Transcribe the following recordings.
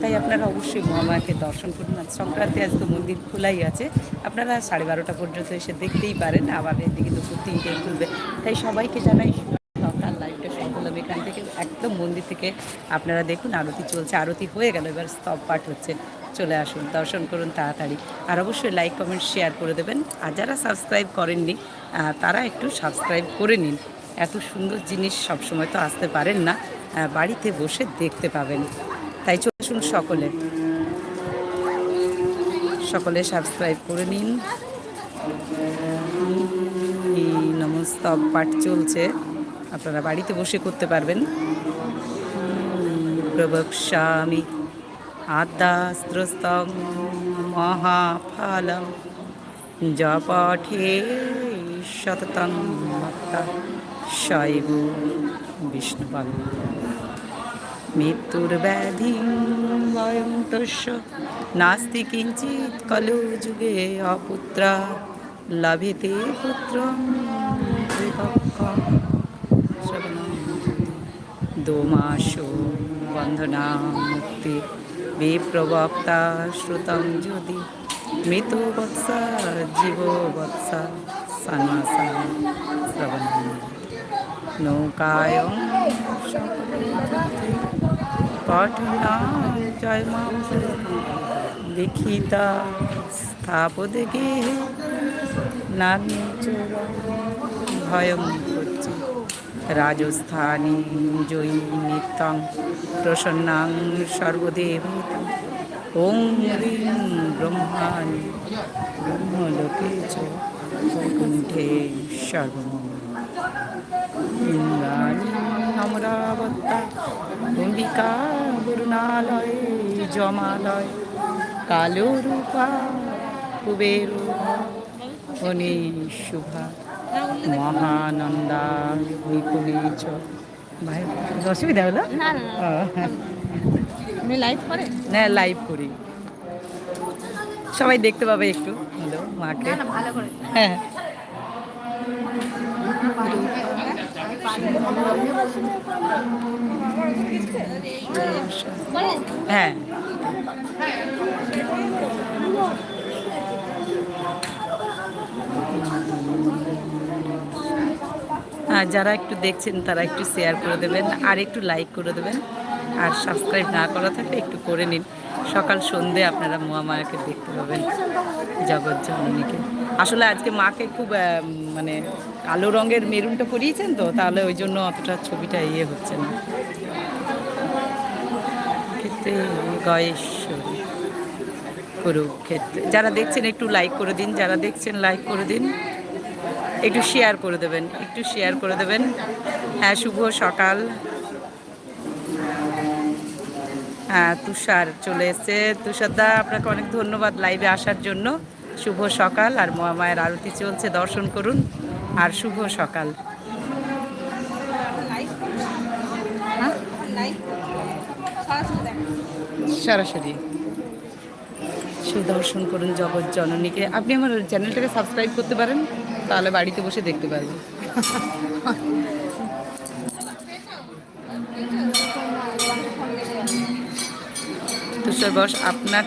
তাই আপনারা অবশ্যই মহামায়াকে দর্শন করুন। আজ সংক্রান্তি আজ তো মন্দির খোলাই আছে। আপনারা সাড়ে বারোটা পর্যন্ত এসে দেখতেই পারেন, আবার এদিকে দুপুর তিনটে খুলবে। তাই সবাইকে জানাই আপনার লাইভটা শুরু করলাম এখান থেকে। একদম মন্দির থেকে আপনারা দেখুন, আরতি চলছে, আরতি হয়ে গেল, এবার স্তব পাঠ হচ্ছে। চলে আসুন, দর্শন করুন তাড়াতাড়ি। আর অবশ্যই লাইক, কমেন্ট, শেয়ার করে দেবেন। আর যারা সাবস্ক্রাইব করেননি তারা একটু সাবস্ক্রাইব করে নিন। এত সুন্দর জিনিস সবসময় তো আসতে পারেন না বাড়িতে বসে দেখতে পাবেন। তাই সকলে সকলে সাবস্ক্রাইব করে নিন। এই নমস্তব পাঠ চলছে। আপনারা বাড়িতে বসে করতে পারবেন। প্রবক্ষ্যামি আদ্যাস্ত্রস্তং মহাফলম জপঠে শততং মত্তা শৈব বিষ্ণুপাল মৃত্যুর ব্যাধি নাস্তি কিঞ্চিৎ কলো যুগে অপুত্রা, লভেতে পুত্র দোমাসো বন্ধনা মুক্তি বিপ্রবক্তা শ্রুতং যদি মৃত বৎসা জীব বৎসা সন্ন্যাসা শ্রবণ নৌকায় পঠনা জয় মা। লিখিতা স্থাপদে গেহে নামে ভয়ং করছে রাজস্থানে জয়ী নিত্যং প্রসন্নাং সর্বদেবতাং ওং হ্রিং ব্রহ্মাণি ব্রহ্মলোকে চ সর্বমঙ্গল অমরাবত্তা অম্বিকা বরুণালয় জমালয় কালো রূপা কুবের শুভা মহানন্দা বিপুলি চ। ভাই অসুবিধা হলো? লাইভ করে না। লাইভ করি। সবাই দেখতে পাবে একটু। মাকে। হ্যাঁ। হ্যাঁ। যারা একটু দেখছেন, তারা একটু শেয়ার করে দেবেন আর একটু লাইক করে দেবেন। আর সাবস্ক্রাইব না করা থাকলে একটু করে নিন। সকাল সন্ধে আপনারা মহামায়াকে দেখতে পাবেন, জগৎ জননীকে। আসলে আজকে মাকে খুব মানে কালো রঙের মেরুনটা পরিয়েছেন তো, তাহলে ওই জন্য অতটা ছবিটা ইয়ে হচ্ছে না। ক্ষেত্রে কুরুক্ষেত্রে। যারা দেখছেন, একটু লাইক করে দিন, যারা দেখছেন লাইক করে দিন। একটু শেয়ার করে দেবেন, একটু শেয়ার করে দেবেন। হ্যাঁ শুভ সকাল। হ্যাঁ তুষার চলে এসছে। তুষারদা আপনাকে অনেক ধন্যবাদ লাইভে আসার জন্য। শুভ সকাল, আর মহামায়ের আরতি চলছে, দর্শন করুন। আর শুভ সকাল? সরাসরি। সুদর্শন করুন জগৎ জননীকে। আপনি আমার চ্যানেলটাকে সাবস্ক্রাইব করতে পারেন, তাহলে বাড়িতে বসে দেখতে পারবেন। তুষার বস, আপনার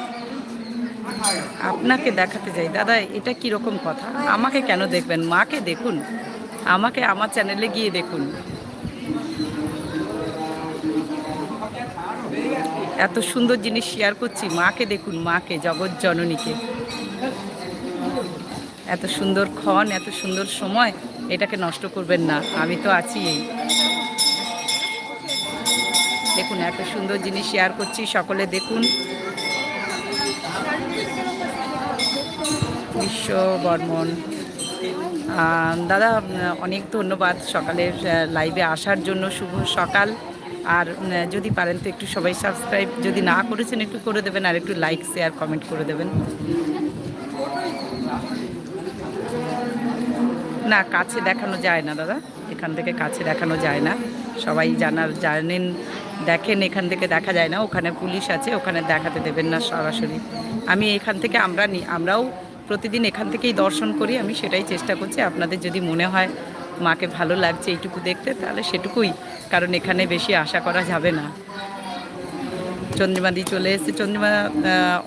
আপনাকে দেখাতে যাই। দাদা, এটা কি রকম কথা? আমাকে কেন দেখবেন? মাকে দেখুন। আমাকে আমার চ্যানেলে গিয়ে দেখুন। এত সুন্দর জিনিস শেয়ার করছি। মাকে দেখুন, মাকে, জগৎ জননীকে। এত সুন্দর ক্ষণ, এত সুন্দর সময়, এটাকে নষ্ট করবেন না। আমি তো আছি দেখুন, এত সুন্দর জিনিস শেয়ার করছি। সকলে দেখুন। বিশ্ব বর্মন। দাদা অনেক ধন্যবাদ সকালের লাইভে আসার জন্য। শুভ সকাল। আর যদি পারেন তো একটু সবাই সাবস্ক্রাইব যদি না করেছেন একটু করে দেবেন আর একটু লাইক শেয়ার কমেন্ট করে দেবেন। না, কাছে দেখানো যায় না, দাদা। এখান থেকে কাছে দেখানো যায় না। সবাই জানার, জানেন, দেখেন, এখান থেকে দেখা যায় না। ওখানে পুলিশ আছে, ওখানে দেখাতে দেবেন না সরাসরি। আমি এখান থেকে আমরা আমরাও প্রতিদিন এখান থেকেই দর্শন করি, আমি সেটাই চেষ্টা করছি। আপনাদের যদি মনে হয় মাকে ভালো লাগছে এইটুকু দেখতে, তাহলে সেটুকুই, কারণ এখানে বেশি আশা করা যাবে না। চন্দ্রমাদি চলে এসেছে। চন্দ্রমা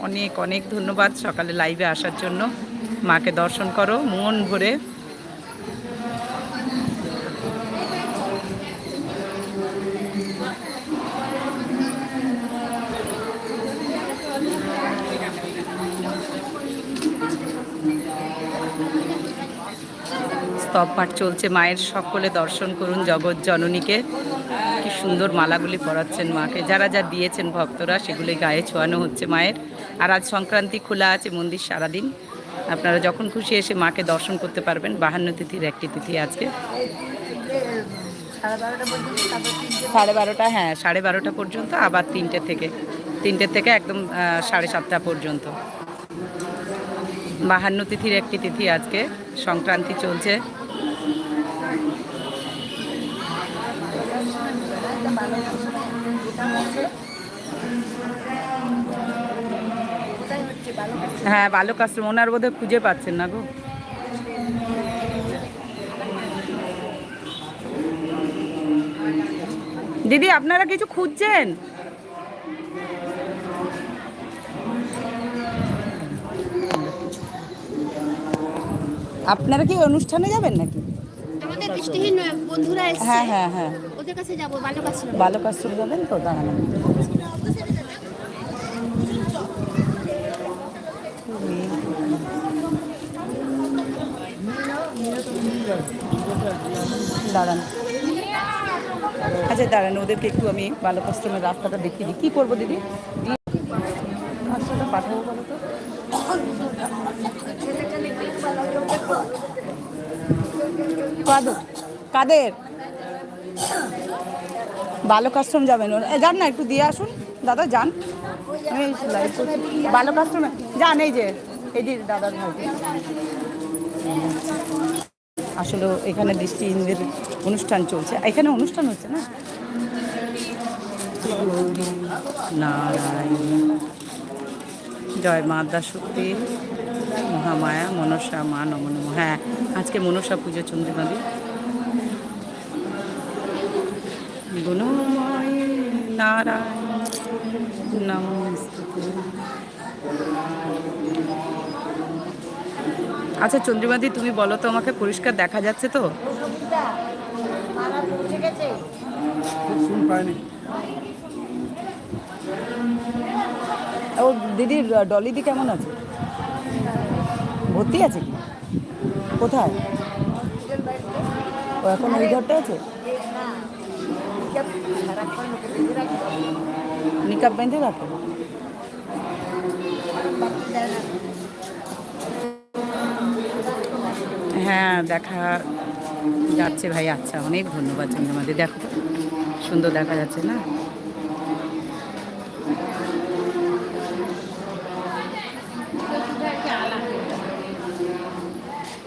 অনেক অনেক ধন্যবাদ সকালে লাইভে আসার জন্য। মাকে দর্শন করো, মন ভরে। স্তব পাঠ চলছে। মায়ের সকলে দর্শন করুন জগৎ জননীকে। কি সুন্দর মালাগুলি পরাচ্ছেন মাকে। যারা যা দিয়েছেন ভক্তরা সেগুলি গায়ে ছোঁয়ানো হচ্ছে মায়ের। আর আজ সংক্রান্তি খোলা আছে, মন্দির সারাদিন। আপনারা যখন খুশি এসে মাকে দর্শন করতে পারবেন। বাহান্ন তিথির একটি তিথি আজকে। সাড়ে বারোটা হ্যাঁ সাড়ে বারোটা পর্যন্ত, আবার তিনটে থেকে। তিনটে থেকে একদম সাড়ে সাতটা পর্যন্ত। বাহান্ন তিথির একটি তিথি আজকে। সংক্রান্তি চলছে। হ্যাঁ বালক আশ্রম ওনার বোধহয় খুঁজে পাচ্ছেন না গো। দিদি আপনারা কিছু খুঁজছেন? আপনারা কি অনুষ্ঠানে যাবেন নাকি? আমাদের দৃষ্টিহীন বন্ধুরা হ্যাঁ হ্যাঁ হ্যাঁ। ওদের কাছে যাব বালক আশ্রম বালক আশ্রম যাবেন তো, দাঁড়ান। দাঁড়ান। আচ্ছা দাঁড়ান, ওদেরকে একটু আমি বালক আশ্রমের রাস্তাটা দেখিয়ে দিই। কী করব, দিদি? রাস্তাটা পাঠাবো বলো তো। কাদের? বালক আশ্রম যাবেন যান না, একটু দিয়ে আসুন। দাদা, যান। বালক আশ্রমে যান, এই যে এই যে দাদার ভাই। আসলে এখানে দৃষ্টিহীনদের অনুষ্ঠান চলছে। এখানে অনুষ্ঠান হচ্ছে না? নারায়ণ। জয় মা আদ্যা শক্তি মহামায়া, মনসা মা নম নম। হ্যাঁ আজকে মনসা পুজো চন্দ্রমাদি। গুণময় নারায়ণ নমস্তুতে আচ্ছা চন্দ্রিমাদি তুমি বলো তো আমাকে পরিষ্কার দেখা যাচ্ছে তো? ও দিদি ডলিদি কেমন আছে? ভর্তি আছে কি? কোথায়? ও এখন ওই ঘরটা আছে? নিকাপ বেঁধে রাখো হ্যাঁ দেখা যাচ্ছে ভাই আচ্ছা অনেক ধন্যবাদ চন্দ্রমাদি দেখো, সুন্দর দেখা যাচ্ছে না?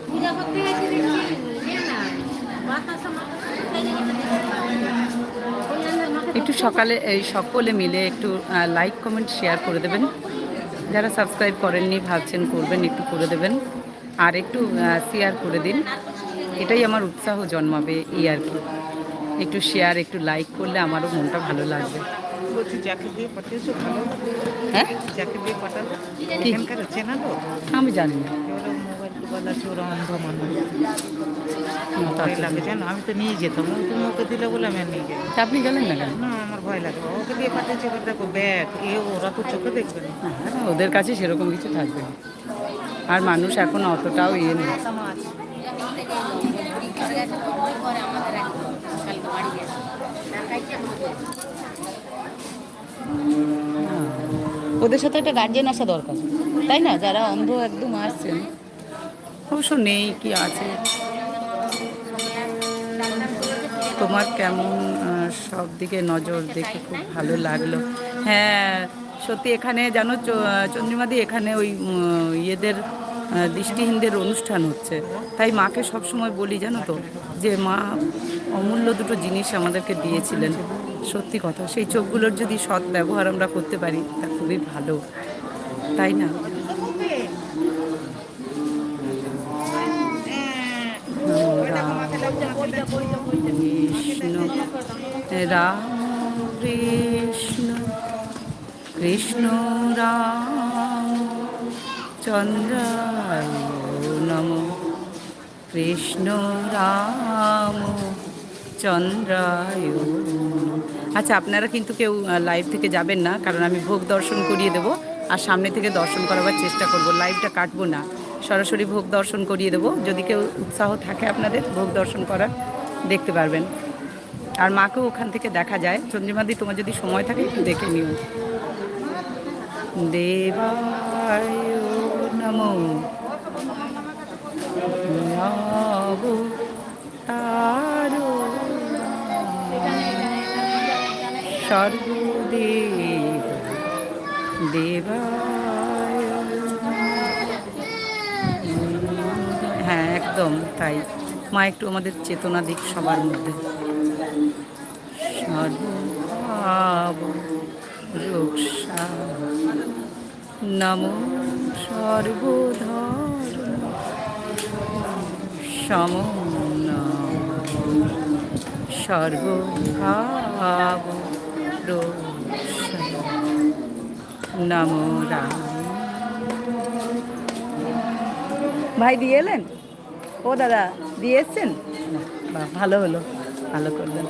পূজা করতে গেছি দেখছি ইয়ে না বাতাসা একটু সকালে এই সকলে মিলে একটু লাইক কমেন্ট শেয়ার করে দেবেন। যারা সাবস্ক্রাইব করেননি ভাবছেন করবেন একটু করে দেবেন। আর একটু শেয়ার করে দিন। এটাই আমার উৎসাহ জন্মাবে এই আর কি। একটু শেয়ার একটু লাইক করলে আমারও মনটা ভালো লাগবে। হ্যাঁ? আমি জানি না। ওরা মোবাইল টোবাইল অন্ধ ভয় লাগে জানো? আমি তো নিয়ে যেতাম। ও তুমি ওকে দিলে বলে আমি আর নিয়ে গেলাম তা আপনি গেলেন না কেন? না আমার ভয় লাগে। ওকে দিয়ে পাঠিয়েছে এবার দেখো ব্যাগ এ ওরা তো চোখে দেখবে না। ওদের কাছে সেরকম কিছু থাকবে না। আর মানুষ এখন অতটাও ইয়ে নেই। ওদের সাথে একটা গার্জেন আসা দরকার। তাই না? যারা অন্ধ একদম আসছেন অবশ্য নেই, কি আছে? তোমার কেমন সব দিকে নজর দেখে খুব ভালো লাগল। হ্যাঁ সত্যি এখানে জানো চন্দ্রিমাদি এখানে ওই ইয়েদের দৃষ্টিহীনদের অনুষ্ঠান হচ্ছে। তাই মাকে সব সময় বলি জানো তো, যে মা অমূল্য দুটো জিনিস আমাদেরকে দিয়েছিলেন। সত্যি কথা, সেই চোখগুলোর যদি সৎ ব্যবহার আমরা করতে পারি, তা খুবই ভালো। তাই না? কৃষ্ণ রাম কৃষ্ণ রাম চন্দ্রায় নম। কৃষ্ণ রাম চন্দ্রায়। আচ্ছা আপনারা কিন্তু কেউ লাইভ থেকে যাবেন না, কারণ আমি ভোগ দর্শন করিয়ে দেবো, আর সামনে থেকে দর্শন করাবার চেষ্টা করব। লাইভটা কাটবো না। সরাসরি ভোগ দর্শন করিয়ে দেবো। যদি কেউ উৎসাহ থাকে আপনাদের, ভোগ দর্শন করার দেখতে পারবেন। আর মাকেও ওখান থেকে দেখা যায়। চন্দ্রিমাদি তোমার যদি সময় থাকে, একটু দেখে নিও। দেবায় নমো। সর্বদেব দেবায় একদম, তাই মা একটু আমাদের চেতনা দিক সবার মধ্যে। নম সর্বধর্ম, সম সর্বভাব নম রাম। ভাই দিয়ে এলেন? ও দাদা, দিয়ে এসছেন? ভালো হলো, ভালো করলেন।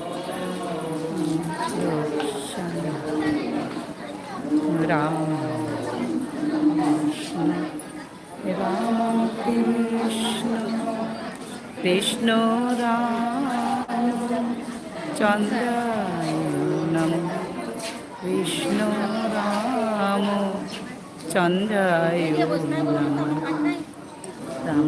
রাম রাম কৃষ্ণ রাম চন্দ্রায় নম কৃষ্ণ রাম চন্দ্রায় নম রাম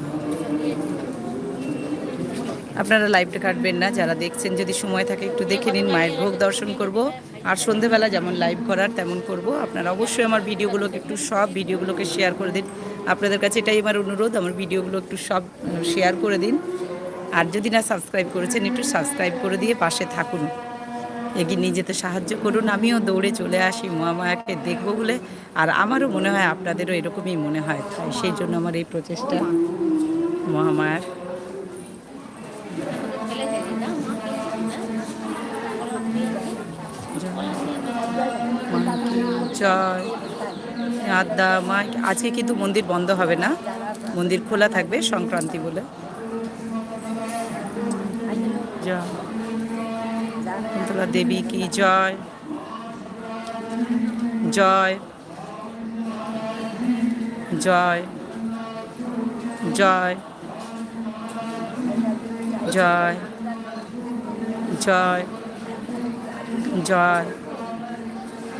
আপনারা লাইভটা কাটবেন না, যারা দেখছেন, যদি সময় থাকে একটু দেখে নিন, মায়ের ভোগ দর্শন করব। আর সন্ধেবেলা যেমন লাইভ করার, তেমন করব। আপনারা অবশ্যই আমার ভিডিওগুলোকে একটু সব ভিডিওগুলোকে শেয়ার করে দিন। আপনাদের কাছে এটাই আমার অনুরোধ, আমার ভিডিওগুলো একটু সব শেয়ার করে দিন। আর যদি না সাবস্ক্রাইব করেছেন, একটু সাবস্ক্রাইব করে দিয়ে পাশে থাকুন। এগিয়ে নিয়ে যেতে সাহায্য করুন। আমিও দৌড়ে চলে আসি মহামায়াকে দেখব বলে। আর আমারও মনে হয়, আপনাদেরও এরকমই মনে হয়। তাই সেই জন্য আমার এই প্রচেষ্টা। মহামায়ার জয়। আদা মা, আজকে কিন্তু মন্দির বন্ধ হবে না। মন্দির খোলা থাকবে সংক্রান্তি বলে। জয়। দেবী কি জয়? জয়। জয়। জয়। জয়। জয়। জয়।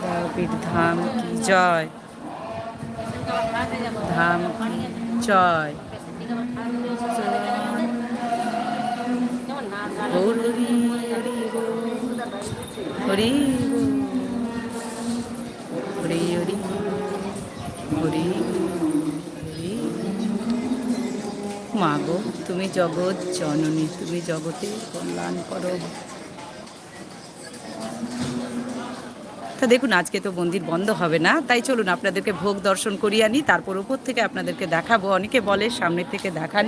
তারাপীঠ ধাম কি? জয়। ধাম কি? জয়। হরি হরি হরি হরি হরি হরি। তুমি জগৎ জননী, তুমি জগতে কল্যাণ করো। তা দেখুন, আজকে তো মন্দির বন্ধ হবে না। তাই চলুন, আপনাদেরকে ভোগ দর্শন করিয়ে আনি, তারপর উপর থেকে আপনাদেরকে দেখাবো। অনেকে বলে সামনে থেকে দেখান,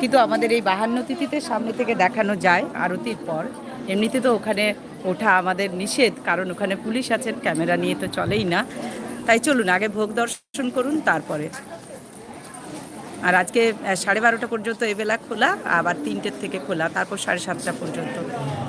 কিন্তু আমাদের এই বাহান্ন তিথিতে সামনে থেকে দেখানো যায় আরতির পর। এমনিতে তো ওখানে ওঠা আমাদের নিষেধ, কারণ ওখানে পুলিশ আছেন, ক্যামেরা নিয়ে তো চলেই না। তাই চলুন, আগে ভোগ দর্শন করুন, তারপরে। আর আজকে সাড়ে বারোটা পর্যন্ত এবেলা খোলা, আবার তিনটের থেকে খোলা, তারপর সাড়ে সাতটা পর্যন্ত।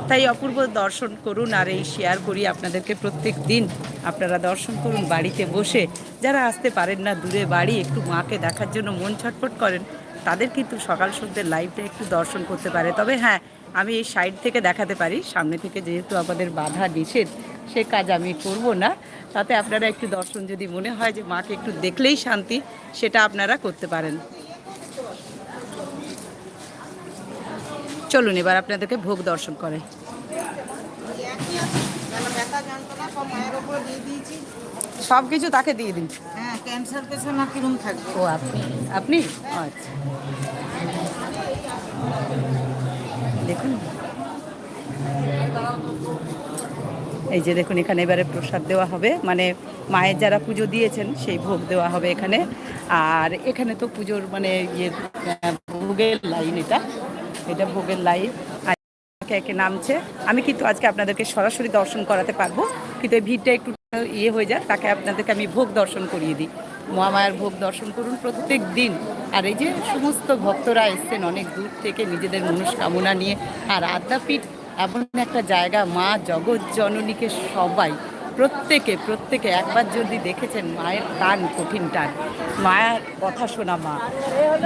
তাই অপূর্ব দর্শন করুন আর এই শেয়ার করি আপনাদেরকে প্রত্যেক দিন। আপনারা দর্শন করুন বাড়িতে বসে। যারা আসতে পারেন না, দূরে বাড়ি, একটু মাকে দেখার জন্য মন ছটফট করেন, তাদের কিন্তু সকাল সন্ধ্যের লাইভটা একটু দর্শন করতে পারে। তবে হ্যাঁ আমি এই সাইড থেকে দেখাতে পারি। সামনে থেকে যেহেতু আমাদের বাধা নিষেধ, সে কাজ আমি করব না। তাতে আপনারা একটু দর্শন যদি মনে হয় যে মাকে একটু দেখলেই শান্তি, সেটা আপনারা করতে পারেন। চলুন এবার আপনাদেরকে ভোগ দর্শন করে। সব কিছু তাকে দিয়ে দিন। হ্যাঁ ক্যান্সার থাকবে ও, আপনি আপনি? আচ্ছা। দেখুন। এই যে দেখুন, এখানে এবারে প্রসাদ দেওয়া হবে। মানে মায়ের যারা পুজো দিয়েছেন, সেই ভোগ দেওয়া হবে এখানে। আর এখানে তো পুজোর মানে ইয়ে ভোগের লাইন এটা। এটা ভোগের আর একে একে নামছে। আমি কিন্তু আজকে আপনাদেরকে সরাসরি দর্শন করাতে পারব। কিন্তু এই ভিড়টা একটু ইয়ে হয়ে যাক, তাকে আপনাদেরকে আমি ভোগ দর্শন করিয়ে দিই। মহামায়ার ভোগ দর্শন করুন প্রত্যেক দিন। আর এই যে সমস্ত ভক্তরা এসছেন অনেক দূর থেকে নিজেদের মনস্কামনা নিয়ে। আর আদ্যাপীঠ এমন একটা জায়গা, মা জগৎ জননীকে সবাই প্রত্যেকে প্রত্যেকে একবার যদি দেখেছেন মায়ের কান, কঠিন টান, মায়ের কথা শোনা মা,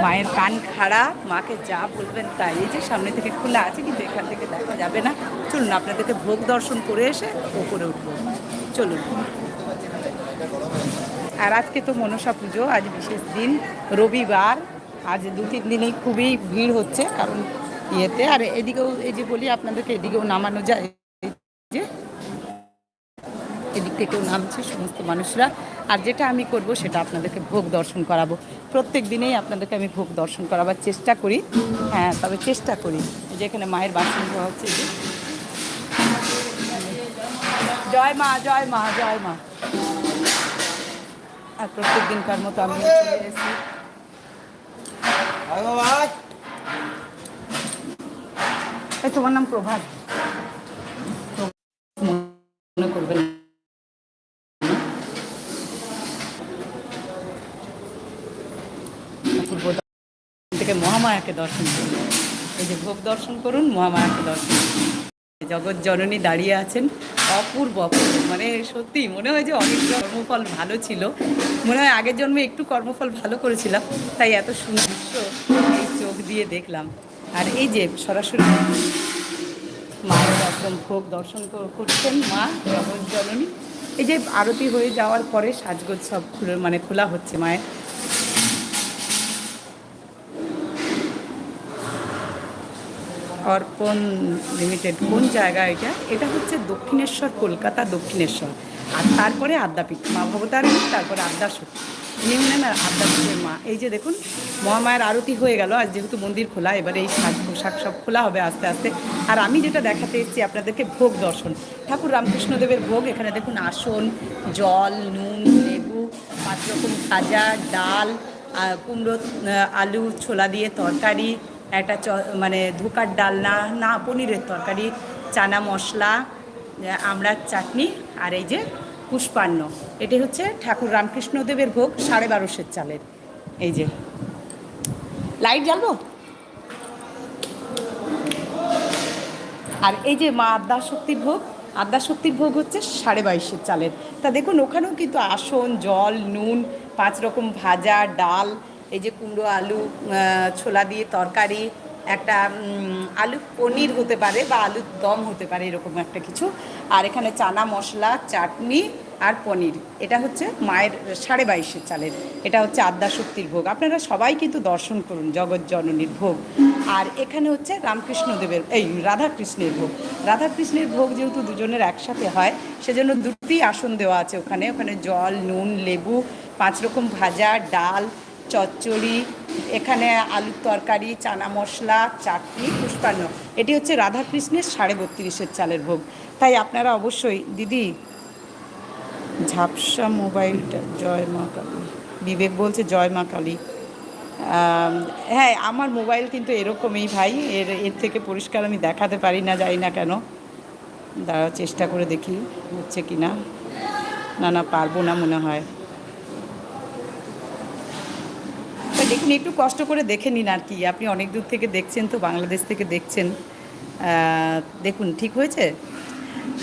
মায়ের কান খাড়া, মাকে যা বলবেন তাই। এই যে সামনে থেকে খোলা আছে, কিন্তু এখান থেকে দেখা যাবে না। চলুন, আপনাদেরকে ভোগ দর্শন করে এসে ওপরে উঠবো। চলুন। আর আজকে তো মনসা পুজো, আজ বিশেষ দিন। রবিবার। আজ দু তিন দিনেই খুবই ভিড় হচ্ছে, কারণ ইয়েতে। আর এদিকেও, এই যে বলি, আপনাদেরকে এদিকেও নামানো যায়। যে এদিক থেকেও নামছে সমস্ত মানুষরা। আর যেটা আমি করব সেটা আপনাদেরকে ভোগ দর্শন করাবো। প্রত্যেক দিনেই আপনাদেরকে আমি ভোগ দর্শন করাবার চেষ্টা করি। হ্যাঁ তবে চেষ্টা করি। যেখানে মায়ের বাসন হচ্ছে জয় মা জয় মা জয় মা। আর প্রত্যেক দিনকার মতো আমি তোমার নাম প্রভাত? থেকে মহামায়াকে দর্শন করুন। এই যে ভোগ দর্শন করুন, মহামায়াকে দর্শন জগৎ জননী দাঁড়িয়ে আছেন, অপূর্ব অপূর্ব। মানে সত্যি মনে হয় যে অনেক কর্মফল ভালো ছিল। মনে হয় আগের জন্মে একটু কর্মফল ভালো করেছিলাম, তাই এত সুন্দর এই চোখ দিয়ে দেখলাম। আর এই যে সরাসরি মায়ের একদম ভোগ দর্শন করছেন মা জগৎ জননী। এই যে আরতি হয়ে যাওয়ার পরে সাজগোজ সব খুলে মানে খোলা হচ্ছে মায়ের। অর্পণ লিমিটেড, কোন জায়গা এটা? এটা হচ্ছে দক্ষিণেশ্বর, কলকাতা দক্ষিণেশ্বর। আর তারপরে আদ্যাপীঠ, মা ভবতারিণী, তারপরে আদ্যাসুর ইনি হলেন আদ্যাপীঠের মা। এই যে দেখুন, মহামায়ের আরতি হয়ে গেল আর যেহেতু মন্দির খোলা, এবারে এই সাজ পোশাক সব খোলা হবে আস্তে আস্তে। আর আমি যেটা দেখাতে এসেছি, আপনাদেরকে ভোগ দর্শন। ঠাকুর রামকৃষ্ণদেবের ভোগ, এখানে দেখুন আসন, জল, নুন, লেবু, পাঁচ রকম ভাজা, ডাল কুমড়ো, আলু, ছোলা দিয়ে তরকারি একটা চ মানে ধোকার ডালনা না পনিরের তরকারি, চানা মশলা আমড়ার চাটনি আর এই যে পুষ্পান্ন। এটি হচ্ছে ঠাকুর রামকৃষ্ণদেবের ভোগ সাড়ে বারোশের চালের। এই যে। লাইট জ্বালবো? আর এই যে মা আদ্যাশক্তির ভোগ আদ্যাশক্তির ভোগ হচ্ছে সাড়ে বাইশের চালের। তা দেখুন, ওখানেও কিন্তু আসন, জল, নুন, পাঁচ রকম ভাজা, ডাল এই যে কুমড়ো, আলু ছোলা দিয়ে তরকারি, একটা আলু পনির হতে পারে বা আলুর দম হতে পারে এরকম একটা কিছু। আর এখানে চানা মশলা, চাটনি আর পনির। এটা হচ্ছে মায়ের সাড়ে বাইশের চালের। এটা হচ্ছে আদ্যাশক্তির ভোগ। আপনারা সবাই কিন্তু দর্শন করুন, জগৎ জননীর ভোগ। আর এখানে হচ্ছে রামকৃষ্ণদেবের এই রাধাকৃষ্ণের ভোগ। রাধাকৃষ্ণের ভোগ যেহেতু দুজনের একসাথে হয়, সেজন্য দুটি আসন দেওয়া আছে ওখানে। ওখানে জল, নুন, লেবু, পাঁচ রকম ভাজা, ডাল চচ্চড়ি, এখানে আলুর তরকারি, চানা মশলা, চাটনি, পুষ্পান্ন। এটি হচ্ছে রাধাকৃষ্ণের সাড়ে বত্রিশের চালের ভোগ। তাই আপনারা অবশ্যই, দিদি, ঝাপসা মোবাইলটা, জয় মা কালী। বিবেক বলছে, জয় মা কালী। হ্যাঁ আমার মোবাইল কিন্তু এরকমই ভাই, এর এর থেকে পরিষ্কার আমি দেখাতে পারি না যাই না কেন। দাঁড়াও, চেষ্টা করে দেখি হচ্ছে কি না না না, পারব না মনে হয়। দেখুন একটু কষ্ট করে দেখে নিন আর কি। আপনি অনেক দূর থেকে দেখছেন তো, বাংলাদেশ থেকে দেখছেন। দেখুন, ঠিক হয়েছে?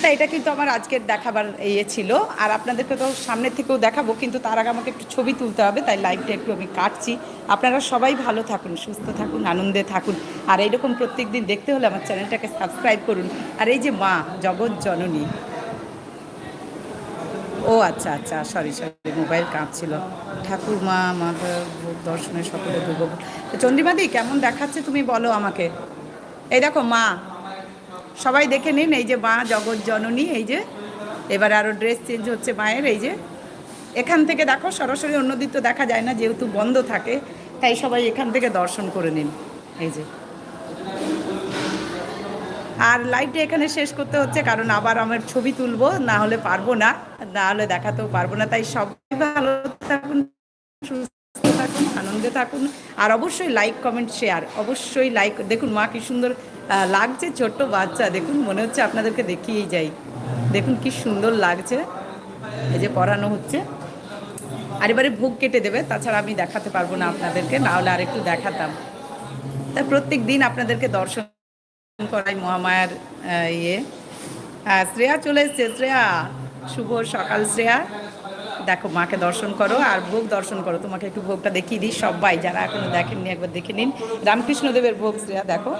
তা এটা কিন্তু আমার আজকের দেখাবার ইয়ে ছিল। আর আপনাদেরকে তো সামনে থেকেও দেখাবো, কিন্তু তার আগে আমাকে একটু ছবি তুলতে হবে, তাই লাইভটা একটু আমি কাটছি। আপনারা সবাই ভালো থাকুন, সুস্থ থাকুন, আনন্দে থাকুন। আর এইরকম প্রত্যেক দিন দেখতে হলে আমার চ্যানেলটাকে সাবস্ক্রাইব করুন। আর এই যে মা, জগৎ জননী ও আচ্ছা আচ্ছা সরি সরি মোবাইল কাঁপছিল। ঠাকুর মা মাতা ভোগ দর্শনের সকলে দুর্গ চন্দ্রিমাদি কেমন দেখাচ্ছে তুমি বলো আমাকে? এই দেখো, মা। সবাই দেখে নিন, এই যে মা, জগৎ জননী, এই যে, এবার আরও ড্রেস চেঞ্জ হচ্ছে মায়ের, এই যে। এখান থেকে দেখো, সরাসরি অন্যদিক তো দেখা যায় না, যেহেতু বন্ধ থাকে, তাই সবাই এখান থেকে দর্শন করে নিন, এই যে। আর লাইভটা এখানে শেষ করতে হচ্ছে, কারণ আবার আমার ছবি তুলবো, না হলে পারব না না হলে দেখাতেও পারব না, তাই সবাই ভালো থাকুন থাকুন, আনন্দে থাকুন, আর অবশ্যই লাইক কমেন্ট শেয়ার অবশ্যই লাইক দেখুন মা কি সুন্দর লাগছে ছোট্ট বাচ্চা, দেখুন মনে হচ্ছে আপনাদেরকে দেখিয়েই যাই, দেখুন কি সুন্দর লাগছে, এই যে পড়ানো হচ্ছে, আর এবারে ভোগ কেটে দেবে, তাছাড়া আমি দেখাতে পারব না আপনাদেরকে, না হলে আর একটু দেখাতাম, তা প্রত্যেক দিন আপনাদেরকে দর্শন করাই মহামায়ার ইয়ে। হ্যাঁ শ্রেয়া চলে এসছে। শ্রেয়া, শুভ সকাল শ্রেয়া। দেখো, মাকে দর্শন করো আর ভোগ দর্শন করো। তোমাকে একটু ভোগটা দেখিয়ে দিই সবাই, যারা এখনও দেখেননি, একবার দেখে নিন। রামকৃষ্ণদেবের ভোগ, শ্রেয়া, দেখো।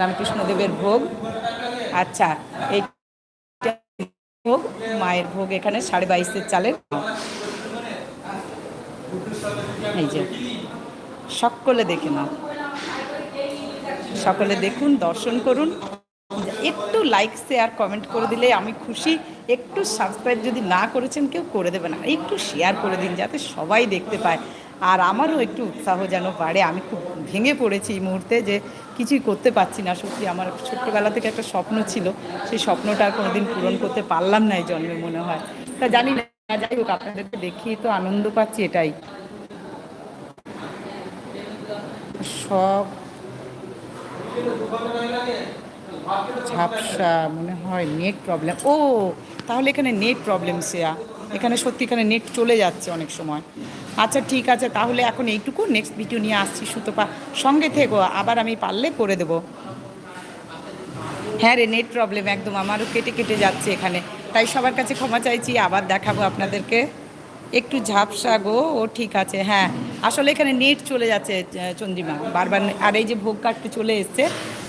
রামকৃষ্ণদেবের ভোগ। আচ্ছা এই ভোগ, মায়ের ভোগ এখানে, সাড়ে বাইশের চালের। এই যে সকলে দেখে নাও। সকলে দেখুন, দর্শন করুন। একটু লাইক শেয়ার কমেন্ট করে দিলে আমি খুশি। একটু সাবস্ক্রাইব যদি না করেছেন, কেউ করে দেবেন আর একটু শেয়ার করে দিন যাতে সবাই দেখতে পায়। আর আমারও একটু উৎসাহ যেন বাড়ে। আমি খুব ভেঙে পড়েছি এই মুহূর্তে যে কিছুই করতে পারছি না। সত্যি আমার ছোট্টবেলা থেকে একটা স্বপ্ন ছিল। সেই স্বপ্নটা আর কোনোদিন পূরণ করতে পারলাম না এই জন্মে মনে হয়। তা জানি না, যাই হোক, আপনাদেরকে দেখিয়ে তো আনন্দ পাচ্ছি এটাই। সব ঝাপসা, মনে হয় নেট প্রবলেম ও, তাহলে এখানে নেট প্রবলেম সেয়া এখানে সত্যি এখানে নেট চলে যাচ্ছে অনেক সময়। আচ্ছা ঠিক আছে, তাহলে এখন এইটুকু নেক্সট ভিডিও নিয়ে আসছি সুতপা। সঙ্গে থেকো, আবার আমি পারলে করে দেবো। হ্যাঁ রে, নেট প্রবলেম একদম আমারও কেটে কেটে যাচ্ছে এখানে। তাই সবার কাছে ক্ষমা চাইছি, আবার দেখাবো আপনাদেরকে। একটু ঝাপসা গো, ও ঠিক আছে হ্যাঁ। আসলে এখানে নেট চলে যাচ্ছে চন্দ্রিমা। বারবার আর এই যে ভোগ কাটতে চলে এসছে,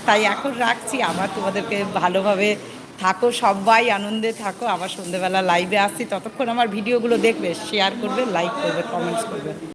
তাই এখন রাখছি। আবার তোমাদেরকে ভালোভাবে থাকো, সবাই আনন্দে থাকো। আবার সন্ধেবেলা লাইভে আসছি। ততক্ষণ আমার ভিডিওগুলো দেখবে শেয়ার করবে লাইক করবে কমেন্টস করবে।